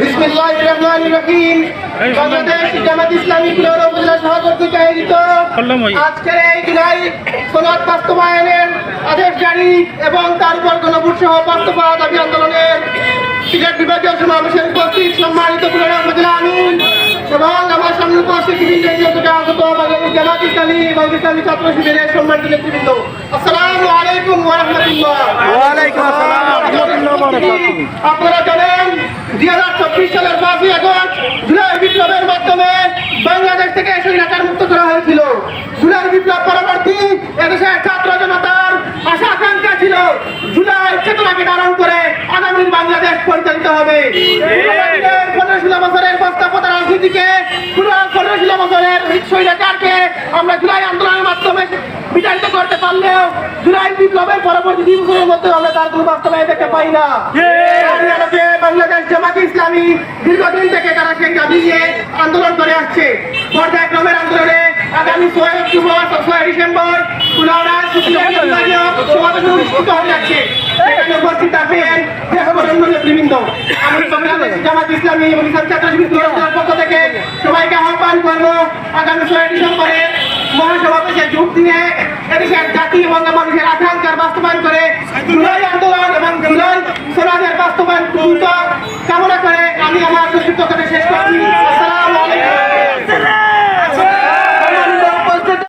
বিসমিল্লাহির রহমানির রহিম। বাংলাদেশ জামাত ইসলামী কুলাউড়া উপজেলা সহ কর্তৃক আয়োজিত আজকের এই জুলাই সনদ বাস্তবায়নের আদেশ জারি এবং তার উপর গণভোট সহ বাস্তবায়ন দাবি আন্দোলনের সিলেট বিভাগীয় সমাবেশের উপস্থিত সম্মানিত কুলাউড়া উপজেলা আমিন। এবং আমার সামনে উপস্থিত বিভিন্ন নিয়োজিত আগত বাংলাদেশ জামাত ইসলামী এবং ইসলামী ছাত্র শিবিরের সম্মানিত নেতৃবৃন্দ। আসসালামু আলাইকুম। আপনারা জানেন দুই হাজার চব্বিশ সালের পাঁচই আগস্ট জুলাই বিপ্লবের মাধ্যমে বাংলাদেশ থেকে স্বৈরাচার মুক্ত করা হয়েছিল। জুলাই বিপ্লব পরবর্তী এদেশের ছাত্র জনতার আশা আকাঙ্ক্ষা ছিল। জুলাই চেতনাকে ধারণ করে আগামী বাংলাদেশ পরিচালিত হবে। পনেরো ষোলো বছরের বাস্তবতা রাজনীতিকে পনেরো ষোলো বছরের স্বৈরাচারকে আমরা জুলাই আন্দোলনের মাধ্যমে বিতাড়িত করতে পারলেও জুলাই বিপ্লবের পরবর্তী দিন বছরের মধ্যে আমরা তার কোনো বাস্তবায়ন দেখতে পাই না। আলোকে বাংলাদেশ জামাত ইসলামী দীর্ঘদিন থেকে তারা সেই দাবি নিয়ে আন্দোলন করে আসছে। পর্যায়ক্রমের আন্দোলনে আগামী ছয় অক্টোবর ছয় ডিসেম্বর কুলাউড়া সমাবেশ অনুষ্ঠিত হয়ে যাচ্ছে। সেখানে উপস্থিত থাকবেন দেশবরেণ্য নেতৃবৃন্দ আমি বাংলাদেশ জামাত ইসলামী এবং ইসলাম ছাত্র পক্ষ থেকে সবাইকে আহ্বান করব আগামী ছয় যোগ দিয়ে এদেশের জাতি এবং মানুষের আকাঙ্ক্ষার বাস্তবায়ন করে জুলাই আন্দোলন এবং জুলাই সমাজের বাস্তবায়ন কামনা করে আমি আমার